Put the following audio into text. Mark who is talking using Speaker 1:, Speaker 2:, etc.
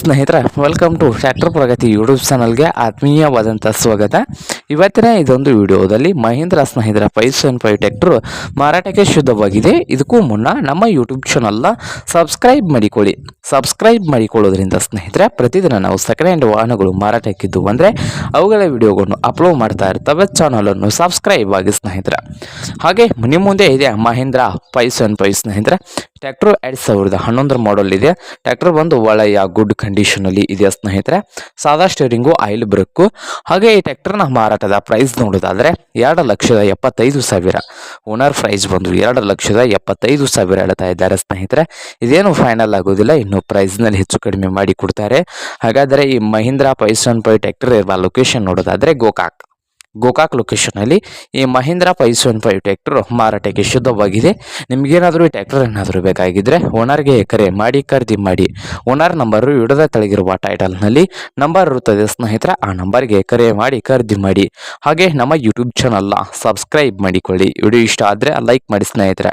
Speaker 1: ಸ್ನೇಹಿತರೆ welcome to tractor Pragati YouTube ಚಾನಲ್ಗೆ ಆತ್ಮೀಯವಾದಂಥ ಸ್ವಾಗತ. ಇವತ್ತಿನ ಇದೊಂದು ವಿಡಿಯೋದಲ್ಲಿ ಮಹೇಂದ್ರ ಸ್ನೇಹಿತರ ಫೈವ್ ಸೆವೆನ್ ಫೈವ್ ಟ್ಯಾಕ್ಟರ್ ಮಾರಾಟಕ್ಕೆ ಶುದ್ಧವಾಗಿದೆ. ಇದಕ್ಕೂ ಮುನ್ನ ನಮ್ಮ ಯೂಟ್ಯೂಬ್ ಚಾನಲ್ನ ಸಬ್ಸ್ಕ್ರೈಬ್ ಮಾಡಿಕೊಳ್ಳಿ. ಸಬ್ಸ್ಕ್ರೈಬ್ ಮಾಡಿಕೊಳ್ಳೋದ್ರಿಂದ ಸ್ನೇಹಿತರೆ, ಪ್ರತಿದಿನ ನಾವು ಸೆಕೆಂಡ್ ಹ್ಯಾಂಡ್ ವಾಹನಗಳು ಮಾರಾಟಕ್ಕಿದ್ದು ಅಂದರೆ ಅವುಗಳ ವಿಡಿಯೋಗಳನ್ನು ಅಪ್ಲೋಡ್ ಮಾಡ್ತಾ ಇರ್ತವೆ. ಚಾನಲನ್ನು ಸಬ್ಸ್ಕ್ರೈಬ್ ಆಗಿ ಸ್ನೇಹಿತರೆ. ಹಾಗೆ, ನಿಮ್ಮ ಮುಂದೆ ಇದೆ ಮಹೇಂದ್ರ ಫೈವ್ ಸೆವೆನ್ ಫೈವ್ ಸ್ನೇಹಿತರೆ. ಟ್ರ್ಯಾಕ್ಟರ್ ಎರಡು ಸಾವಿರದ ಹನ್ನೊಂದರ ಮಾಡಲ್ ಇದೆ. ಟ್ರ್ಯಾಕ್ಟರ್ ಬಂದು ಒಳ್ಳೆಯ ಗುಡ್ ಕಂಡೀಷನಲ್ಲಿ ಇದೆ ಸ್ನೇಹಿತರೆ? ಸಾದಾ ಸ್ಟೇರಿಂಗು ಆಯಿಲ್ ಬ್ರೇಕು ಹಾಗೆ ಈ ಟ್ರ್ಯಾಕ್ಟರ್ನ ಮಾರಾಟದ ಪ್ರೈಸ್ ನೋಡೋದಾದ್ರೆ ಎರಡು ಲಕ್ಷದ ಎಪ್ಪತ್ತೈದು ಸಾವಿರ. ಓನರ್ ಪ್ರೈಸ್ ಬಂದು ಎರಡು ಲಕ್ಷದ ಎಪ್ಪತ್ತೈದು ಸಾವಿರ ಹೇಳ್ತಾ ಇದ್ದಾರೆ ಸ್ನೇಹಿತರೆ. ಇದೇನು ಫೈನಲ್ ಆಗೋದಿಲ್ಲ, ಇನ್ನು ಪ್ರೈಸ್ನಲ್ಲಿ ಹೆಚ್ಚು ಕಡಿಮೆ ಮಾಡಿ ಕೊಡ್ತಾರೆ. ಹಾಗಾದರೆ ಈ ಮಹೀಂದ್ರ ಪೈಸನ್ ಪೈ ಟ್ರ್ಯಾಕ್ಟರ್ ಇರುವ ಲೊಕೇಶನ್ ನೋಡೋದಾದ್ರೆ ಗೋಕಾಕ್ ಗೋಕಾಕ್ ಲೊಕೇಶನಲ್ಲಿ ಈ Mahindra five seven five tractor ಮಾರಾಟಕ್ಕೆ ಶುದ್ಧವಾಗಿದೆ. ನಿಮಗೇನಾದರೂ ಈ ಟ್ಯಾಕ್ಟರ್ ಏನಾದರೂ ಬೇಕಾಗಿದ್ದರೆ ಓನರ್ಗೆ ಕರೆ ಮಾಡಿ, ಖರೀದಿ ಮಾಡಿ. ಓನರ್ ನಂಬರು ಇಡದ ತೆಳಗಿರುವ ಟೈಟಲ್ನಲ್ಲಿ ನಂಬರ್ ಇರುತ್ತದೆ. ಸ್ನೇಹಿತರೆ, ಆ ನಂಬರ್ಗೆ ಕರೆ ಮಾಡಿ, ಖರೀದಿ ಮಾಡಿ. ಹಾಗೆ ನಮ್ಮ ಯೂಟ್ಯೂಬ್ ಚಾನಲ್ನ ಸಬ್ಸ್ಕ್ರೈಬ್ ಮಾಡಿಕೊಳ್ಳಿ. ವಿಡಿಯೋ ಇಷ್ಟ ಆದರೆ ಲೈಕ್ ಮಾಡಿ ಸ್ನೇಹಿತರೆ.